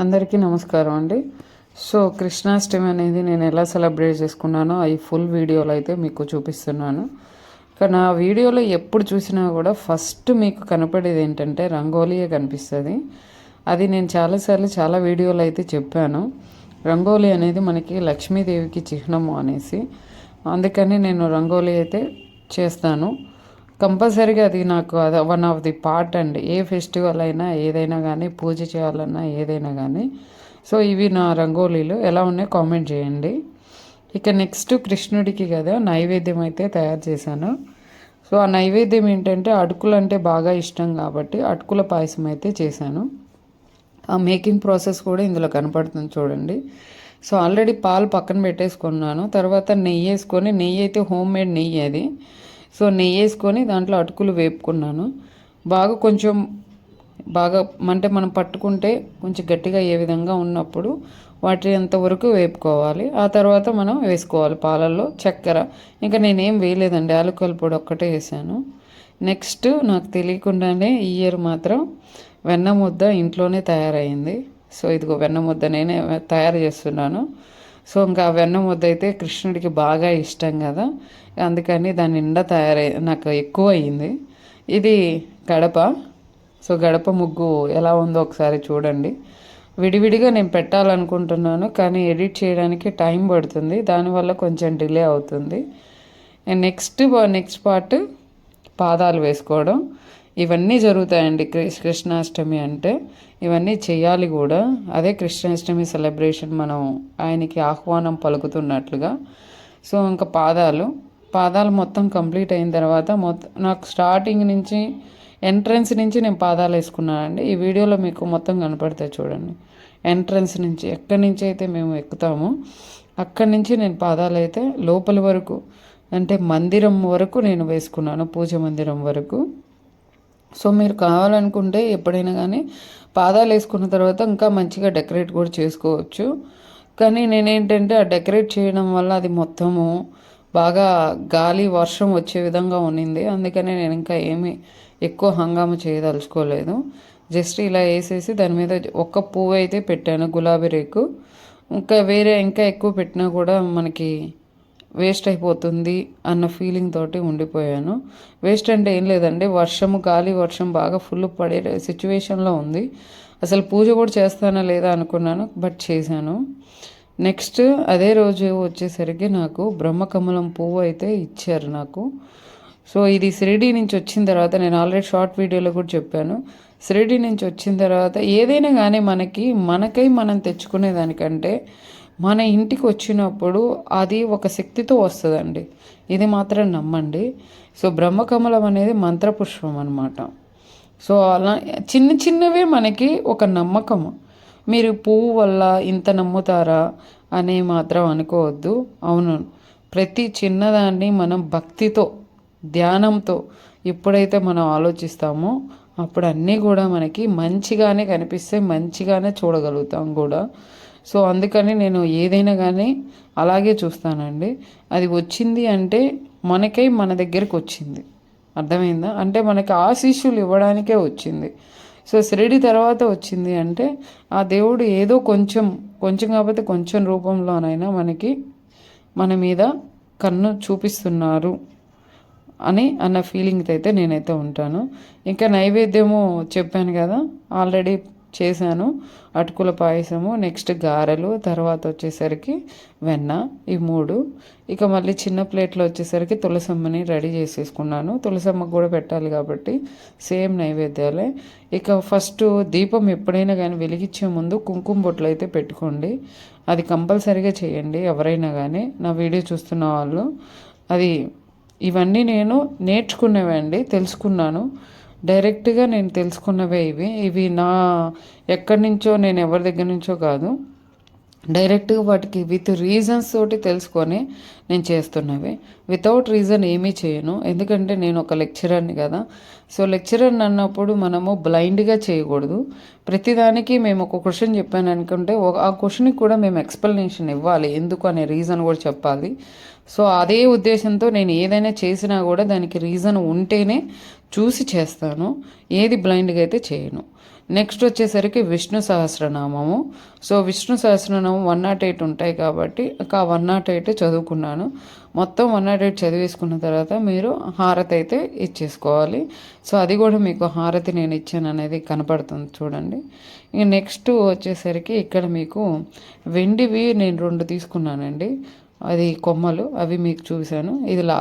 అందరికీ నమస్కారం అండి. సో కృష్ణాష్టమి అనేది నేను ఎలా సెలబ్రేట్ చేసుకున్నానో అవి ఫుల్ వీడియోలో అయితే మీకు చూపిస్తున్నాను. కానీ ఆ వీడియోలో ఎప్పుడు చూసినా కూడా ఫస్ట్ మీకు కనపడేది ఏంటంటే రంగోలీయే కనిపిస్తుంది. అది నేను చాలాసార్లు చాలా వీడియోలు అయితే చెప్పాను. రంగోలీ అనేది మనకి లక్ష్మీదేవికి చిహ్నము అనేసి. అందుకని నేను రంగోలీ అయితే చేస్తాను. కంపల్సరీగా అది నాకు అది వన్ ఆఫ్ ది పార్ట్ అండి. ఏ ఫెస్టివల్ అయినా ఏదైనా కానీ పూజ చేయాలన్నా ఏదైనా కానీ సో ఇవి నా రంగోలీలు. ఎలా ఉన్నాయో కామెంట్ చేయండి. ఇక నెక్స్ట్ కృష్ణుడికి కదా నైవేద్యం అయితే తయారు చేశాను. సో ఆ నైవేద్యం ఏంటంటే అటుకులు అంటే బాగా ఇష్టం కాబట్టి అటుకుల పాయసం అయితే చేశాను. ఆ మేకింగ్ ప్రాసెస్ కూడా ఇందులో కనపడుతుంది చూడండి. సో ఆల్రెడీ పాలు పక్కన పెట్టేసుకున్నాను. తర్వాత నెయ్యి వేసుకొని నెయ్యి అయితే హోమ్ మేడ్ నెయ్యి అది. సో నెయ్యి వేసుకొని దాంట్లో అటుకులు వేపుకున్నాను. బాగా కొంచెం బాగా అంటే మనం పట్టుకుంటే కొంచెం గట్టిగా ఏ విధంగా ఉన్నప్పుడు వాటి అంతవరకు వేపుకోవాలి. ఆ తర్వాత మనం వేసుకోవాలి పాలల్లో చక్కెర. ఇంకా నేనేం వేయలేదండి ఆలుకల పొడి ఒక్కటే వేసాను. నెక్స్ట్ నాకు తెలియకుండానే ఈ ఇయర్ మాత్రం వెన్న ముద్ద ఇంట్లోనే తయారైంది. సో ఇదిగో వెన్న ముద్ద నేనే తయారు చేస్తున్నాను. సో ఇంకా వెన్న ముద్ద అయితే కృష్ణుడికి బాగా ఇష్టం కదా. అందుకని దాని నిండా తయారై నాకు ఎక్కువ అయింది. ఇది గడప. సో గడప ముగ్గు ఎలా ఉందో ఒకసారి చూడండి. విడివిడిగా నేను పెట్టాలనుకుంటున్నాను కానీ ఎడిట్ చేయడానికి టైం పడుతుంది. దానివల్ల కొంచెం డిలే అవుతుంది. నెక్స్ట్ నెక్స్ట్ పార్ట్ పాదాలు వేసుకోవడం. ఇవన్నీ జరుగుతాయండి కృష్ణాష్టమి అంటే. ఇవన్నీ చేయాలి కూడా. అదే కృష్ణాష్టమి సెలబ్రేషన్ మనం ఆయనకి ఆహ్వానం పలుకుతున్నట్లుగా. సో ఇంకా పాదాలు. పాదాలు మొత్తం కంప్లీట్ అయిన తర్వాత మొత్తం నాకు స్టార్టింగ్ నుంచి ఎంట్రన్స్ నుంచి నేను పాదాలు వేసుకున్నానండి. ఈ వీడియోలో మీకు మొత్తం కనపడతాయి చూడండి. ఎంట్రన్స్ నుంచి ఎక్కడి నుంచి అయితే మేము ఎక్కుతామో అక్కడి నుంచి నేను పాదాలు అయితే లోపలి వరకు అంటే మందిరం వరకు నేను వేసుకున్నాను పూజ మందిరం వరకు. సో మీరు కావాలనుకుంటే ఎప్పుడైనా కానీ పాదాలు వేసుకున్న తర్వాత ఇంకా మంచిగా డెకరేట్ కూడా చేసుకోవచ్చు. కానీ నేనేంటంటే ఆ డెకరేట్ చేయడం వల్ల అది మొత్తము బాగా గాలి వర్షం వచ్చే విధంగా ఉన్నింది. అందుకనే నేను ఇంకా ఏమీ ఎక్కువ హంగామా చేయదలుచుకోలేదు. జస్ట్ ఇలా వేసేసి దాని మీద ఒక్క పువ్వు అయితే పెట్టాను గులాబీ రేకు. ఇంకా వేరే ఇంకా ఎక్కువ పెట్టినా కూడా మనకి వేస్ట్ అయిపోతుంది అన్న ఫీలింగ్ తోటి ఉండిపోయాను. వేస్ట్ అంటే ఏం లేదండి వర్షము గాలి వర్షం బాగా ఫుల్ పడే సిచ్యువేషన్లో ఉంది. అసలు పూజ కూడా చేస్తానా లేదా అనుకున్నాను బట్ చేశాను. నెక్స్ట్ అదే రోజు వచ్చేసరికి నాకు బ్రహ్మకమలం పువ్వు అయితే ఇచ్చారు నాకు. సో ఇది షిరిడి నుంచి వచ్చిన తర్వాత నేను ఆల్రెడీ షార్ట్ వీడియోలో కూడా చెప్పాను. షిరిడి నుంచి వచ్చిన తర్వాత ఏదైనా కానీ మనకి మనకై మనం తెచ్చుకునే దానికంటే మన ఇంటికి వచ్చినప్పుడు అది ఒక శక్తితో వస్తుందండి. ఇది మాత్రం నమ్మండి. సో బ్రహ్మకమలం అనేది మంత్రపుష్పం అనమాట సో అలా చిన్న చిన్నవే మనకి ఒక నమ్మకం మీరు పువ్వు వల్ల ఇంత నమ్ముతారా అని మాత్రం అనుకోవద్దు. అవును ప్రతి చిన్నదాన్ని మనం భక్తితో ధ్యానంతో ఎప్పుడైతే మనం ఆలోచిస్తామో అప్పుడు అన్నీ కూడా మనకి మంచిగానే కనిపిస్తే మంచిగానే చూడగలుగుతాం కూడా. సో అందుకని నేను ఏదైనా కానీ అలాగే చూస్తానండి. అది వచ్చింది అంటే మనకై మన దగ్గరికి వచ్చింది. అర్థమైందా? అంటే మనకి ఆశీస్సులు ఇవ్వడానికే వచ్చింది. సో షిరిడి తర్వాత వచ్చింది అంటే ఆ దేవుడు ఏదో కొంచెం కొంచెం కాకపోతే కొంచెం రూపంలోనైనా మనకి మన మీద కన్ను చూపిస్తున్నారు అని అన్న ఫీలింగ్తో అయితే నేనైతే ఉంటాను. ఇంకా నైవేద్యము చెప్పాను కదా ఆల్రెడీ చేశాను. అటుకుల పాయసము నెక్స్ట్ గారెలు తర్వాత వచ్చేసరికి వెన్న ఈ మూడు. ఇక మళ్ళీ చిన్న ప్లేట్లో వచ్చేసరికి తులసమ్మని రెడీ చేసేసుకున్నాను. తులసమ్మకు కూడా పెట్టాలి కాబట్టి సేమ్ నైవేద్యాలే. ఇక ఫస్ట్ దీపం ఎప్పుడైనా కానీ వెలిగించే ముందు కుంకుమ బొట్లు అయితే పెట్టుకోండి. అది కంపల్సరీగా చేయండి ఎవరైనా కానీ. నా వీడియో చూస్తున్న వాళ్ళు. అది ఇవన్నీ నేను నేర్చుకునేవండి తెలుసుకున్నాను. డైరెక్ట్గా నేను తెలుసుకున్నవే ఇవి. ఇవి నా ఎక్కడి నుంచో నేను ఎవరి దగ్గర నుంచో కాదు. డైరెక్ట్గా వాటికి విత్ రీజన్స్ తోటి తెలుసుకొని నేను చేస్తున్నవి. వితౌట్ రీజన్ ఏమీ చేయను. ఎందుకంటే నేను ఒక లెక్చరర్ని కదా. సో లెక్చరర్ అన్నప్పుడు మనము బ్లైండ్గా చేయకూడదు. ప్రతిదానికి మేము ఒక క్వశ్చన్ చెప్పాను అనుకుంటే ఆ క్వశ్చన్కి కూడా మేము ఎక్స్ప్లెనేషన్ ఇవ్వాలి. ఎందుకు అనే రీజన్ కూడా చెప్పాలి. సో అదే ఉద్దేశంతో నేను ఏదైనా చేసినా కూడా దానికి రీజన్ ఉంటేనే చూసి చేస్తాను. ఏది బ్లైండ్గా అయితే చేయను. నెక్స్ట్ వచ్చేసరికి Vishnu సహస్రనామము. So Vishnu Sahasranamam one nought eight ఉంటాయి కాబట్టి ఒక వన్ నాట్ ఎయిట్ చదువుకున్నాను. మొత్తం వన్ నాట్ ఎయిట్ చదివేసుకున్న తర్వాత మీరు హారతి అయితే ఇచ్చేసుకోవాలి. సో అది కూడా మీకు హారతి నేను ఇచ్చాను అనేది కనపడుతుంది చూడండి. ఇక నెక్స్ట్ వచ్చేసరికి ఇక్కడ మీకు వెండివి నేను రెండు తీసుకున్నానండి. అది కొమ్మలు అవి మీకు చూశాను. ఇది లాస్ట్